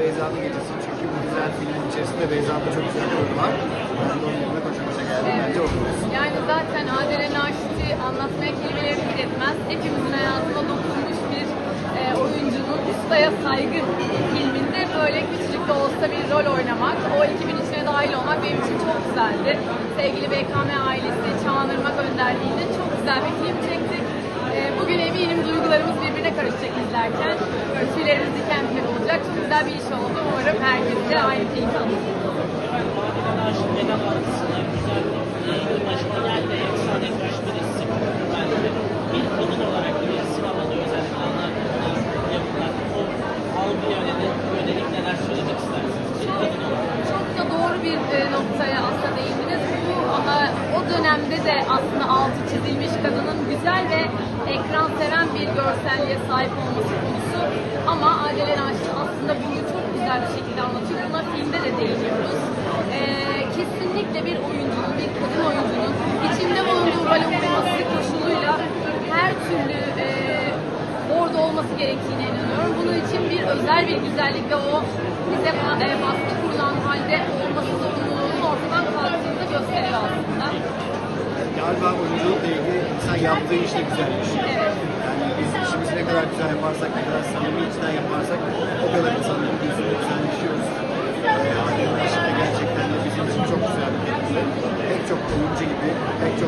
Beyza'nın gecesi. Çünkü bu güzel filmin içerisinde Beyza'nın çok güzel bir var. Ben de onun yanına koşa koşa geldim. Bence o olsun. Yani zaten Adile Naşit'i anlatmaya kelimelerimiz yetmez. Hepimizin hayatına dokunmuş bir e, oyuncunun ustaya saygı filminde böyle küçücük de olsa bir rol oynamak, o ekibin içine dahil olmak benim için çok güzeldi. Sevgili BKM ailesi, Çağan Irmak önderliğinde çok güzel bir film çektik. E, bugün eminim duygularımız birbirine karışacak izlerken. Tüylerimiz güzel bir iş oldu. Umarım herkes de aynı güzel bir başına geldi. Efsane güç bir isim. Bence bir kadın olarak bir sinemada özellikle ana yapılan o algı yöneli, yönelik neler söylemek. Çok da doğru bir e, noktaya aslında değindiniz. Bu o dönemde de aslında altı çizilmiş kadının güzel ve ekran seven bir görselliğe sahip olması konusu. Güzel bir şekilde anlatıyor. Buna filmde de değiniyoruz. E, kesinlikle bir oyuncunun, bir kadın oyuncunun içinde bulunduğu role uyması koşuluyla her türlü e, orada olması gerektiğine inanıyorum. Bunun için bir özel bir güzellik ve o bize e, baskı kurulan halde olması zorunluluğunun ortadan kalktığını gösteriyor aslında. Galiba oyunculukla ilgili insan yaptığı iş de güzelmiş. Evet. Yani biz işimizi ne kadar güzel yaparsak, ne kadar samimi içten yaparsak o kadar insanların güzelleşiyoruz. Bunun gibi pek çok